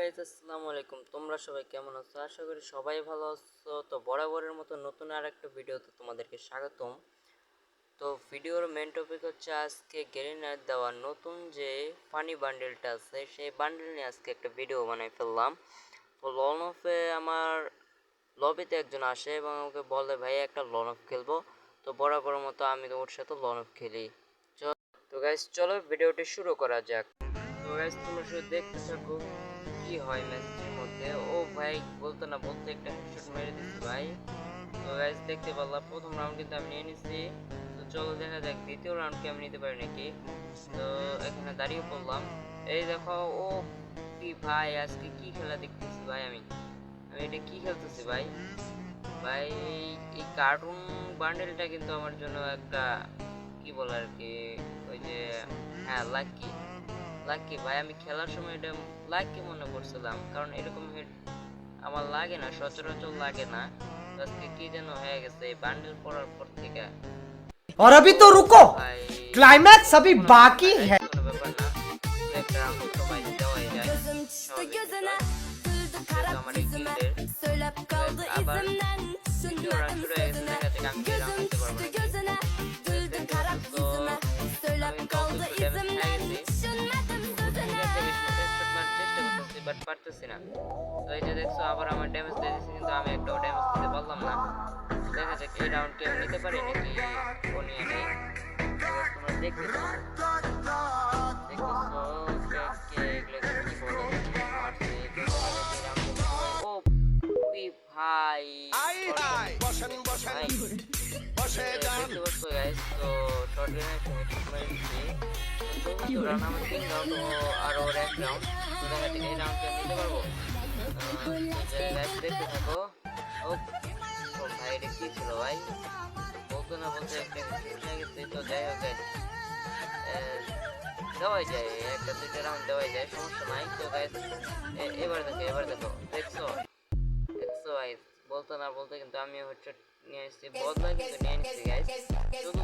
Guys আসসালামু আলাইকুম। তোমরা সবাই কেমন আছো? আশা করি সবাই ভালো আছো। তো বরাবরের মতো নতুন আর একটা ভিডিওতে তোমাদেরকে স্বাগতম। তো ভিডিওর মেন টপিক হচ্ছে আজকে গেরিনার দেওয়া নতুন যে ফানি বান্ডেলটা আছে, সেই বান্ডেল নিয়ে আজকে একটা ভিডিও বানাই ফেললাম। তো লন অফে আমার লবিতে একজন আসে এবং ওকে বলে, ভাই, একটা লন অফ খেলব। তো বরাবরের মতো আমি তো ওর সাথে লন অফ খেলি তো গাইজ চলো ভিডিওটি শুরু করা যাক। তো গাইজ তোমরা শুধু দেখতে থাকো। কি হয় ম্যাচটির মধ্যে? ও ভাই, বলতে না, বলতে একটা হেডশট মেরে দিচ্ছি ভাই। তো গাইজ দেখতে পারলাম, প্রথম রাউন্ড কিন্তু আমি নিয়ে নিছি। তো চলো দেখা যাক, দ্বিতীয় রাউন্ড কি আমি নিতে পারি নাকি? তো এখানে দাঁড়িয়ে পড়লাম। এই দেখো, ও কি ভাই, আজকে কি খেলা দেখতেছি ভাই আমি? আমি এটা কি খেলতেছি ভাই? ভাই, এই কার্টুন বান্ডেলটা কিন্তু আমার জন্য একটা, কি বলে আর কি, ওই যে হ্যাঁ লাকি লাকি ভাই আমি খেলার সময় এটা লাকি মনে করছিলাম কারণ এরকম হেড আমার লাগে না সচরাচর লাগে না তো আজকে কি যেন হয়ে গেছে এই বান্ডেল পড়ার পর থেকে और अभी तो रुको ভাই क्लाइमैक्स अभी কোনো बाकी ব্যাপার है বাট পারতেছি না। তো এই যে দেখছ আবার আমার ড্যামেজ দিয়ে দিচ্ছে কিন্তু আমি একটাও ড্যামেজ দিতে পারলাম না। দেখা যাক এই রাউন্ড কি আমি নিতে পারি নাকি ও নিয়ে নেই। তোমরা দেখতেছো তো গাইস তো শর্ট তো আমার তিন রাউন্ড আর ওর এক রাউন্ড দেওয়াই যায় একটা দুইটা রাউন্ড দেওয়াই যায় এবার দেখো এবার দেখো দেখছ দেখছ গাইস বলতে না বলতে কিন্তু আমি হচ্ছে নিয়ে এসেছি বদলা কিন্তু নিয়ে নিচ্ছি গাইস চতুর্থ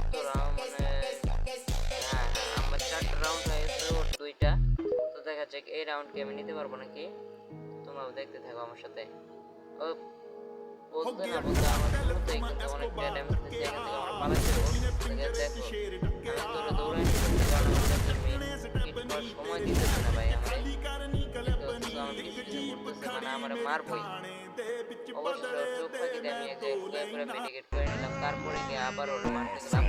যাক এই রাউন্ড কি আমি নিতে পারব নাকি তোমরাও দেখতে থাকো আমার সাথে ও বলতে না বলতে আমার শুরুতেই কিন্তু অনেকটা ড্যামেজ দিচ্ছে এখান থেকে আমরা পালাতে দেখো আমি তোরে দৌড়াই কারণ আমার কাছে হিট করার সময় দিতেছে না ভাই আমার আমার কিছু করতেছে মানে আমার মারবই অবশ্যই চোখ ফাঁকিতে আমি একে করে করে মেডিকেট করে নিলাম তারপরে গিয়ে আবার ওর মারতে গেলাম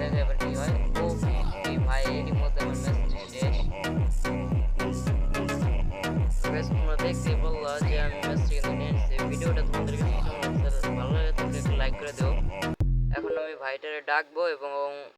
দেখে এবার কি হয় ও ভিডিওটা তোমাদের কাছে ভালো লাগে তাহলে একটু লাইক করে দেবো এখন আমি ভাইটারে ডাকবো এবং